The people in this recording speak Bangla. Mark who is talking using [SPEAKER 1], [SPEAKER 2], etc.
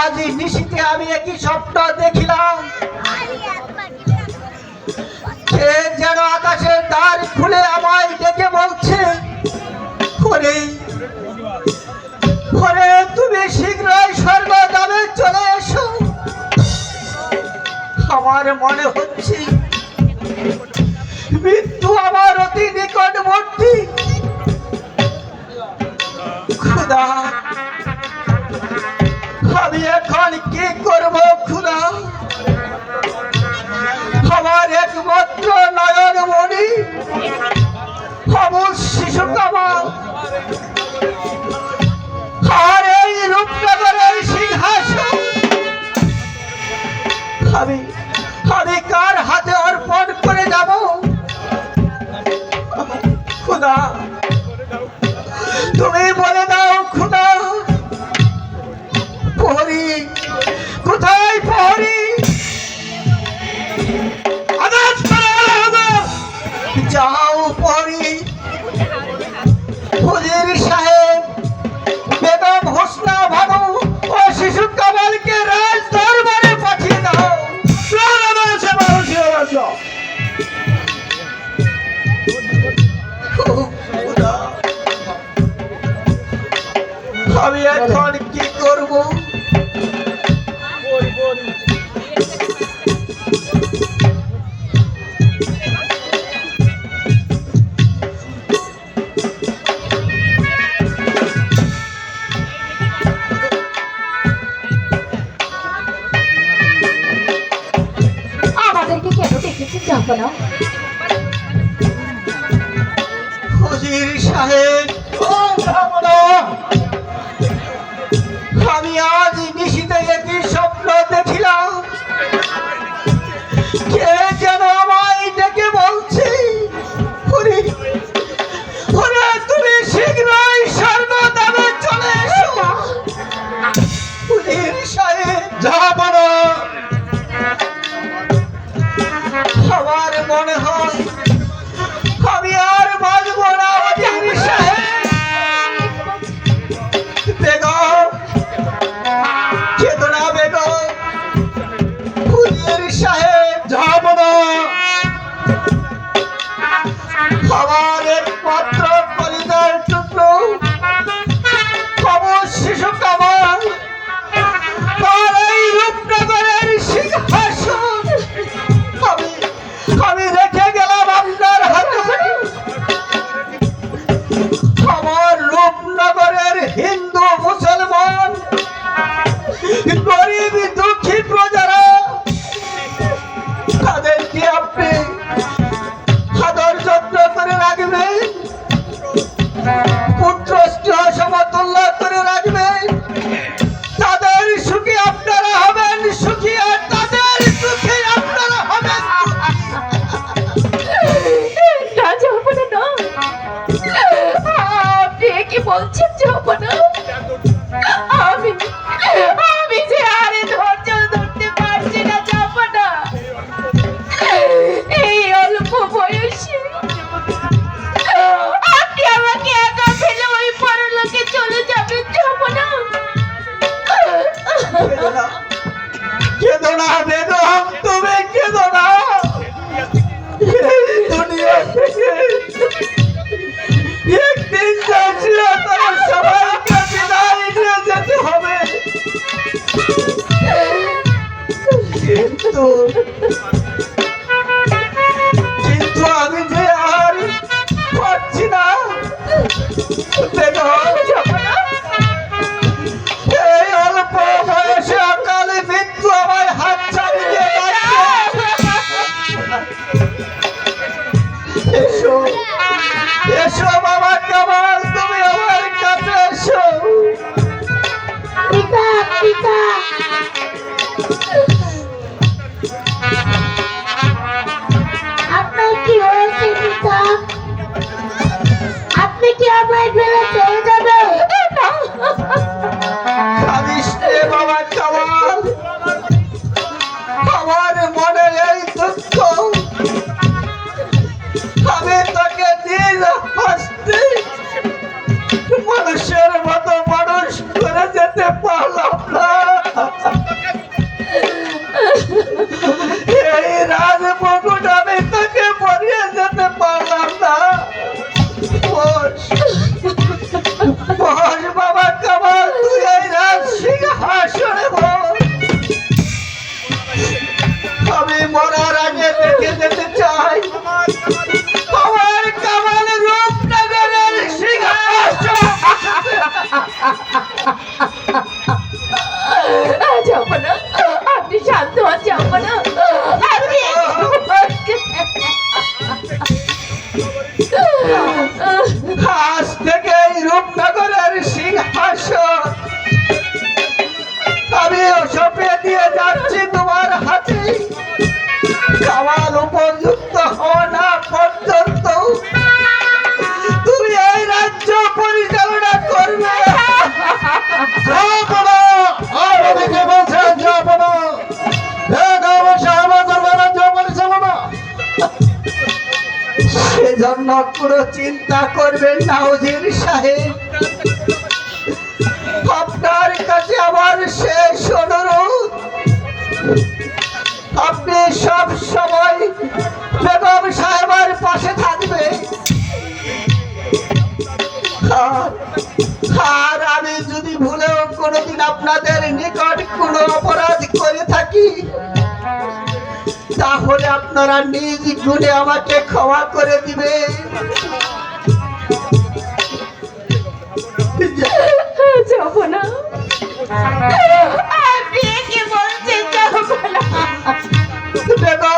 [SPEAKER 1] আজ নিশিতে আমি একই স্বপ্ন দেখিলাম। সে যেন আকাশের দ্বার খুলে আমায় ডেকে বলছে, ওরে তুমি শীঘ্রই স্বর্গ দামে চলে এসো। আমার মনে হচ্ছে নাসির সাহেব আমি আজ নিশিতে একটি স্বপ্ন দেখিলাম যাব না আমি আমি
[SPEAKER 2] যে আরে ধৈর্য ধরতে পারছি না, যাব না। এই অল্প বয়সে আপনি আমাকে একা ফেলে ওই পরলোকে চলে যাবেন, যাব না।
[SPEAKER 1] কেদনা কিন্তু আমি যে আর পাচ্ছি না অল্প বয়সে অকালে আমার হাত চাবি দিয়ে এসো তুমি আমার কাছে can't break. আমি মরার আগে দেখে যেতে চাই। তোমার কামাল রূপনগরের সিংহাসন। কোনো চিন্তা করবেন নাউদ্দিন সাহেব। আপনার কাছে আমার শেষ অনুরোধ। আপনি সব সময় বেগম সাহেবের পাশে থাকবে। আর আমি যদি ভুলেও কোনোদিন আপনাদের নিকট কোনো অপরাধ করে থাকি তাহলে আপনারা নিজ জুড়ে আমাকে ক্ষমা করে দিবে।
[SPEAKER 3] দেখো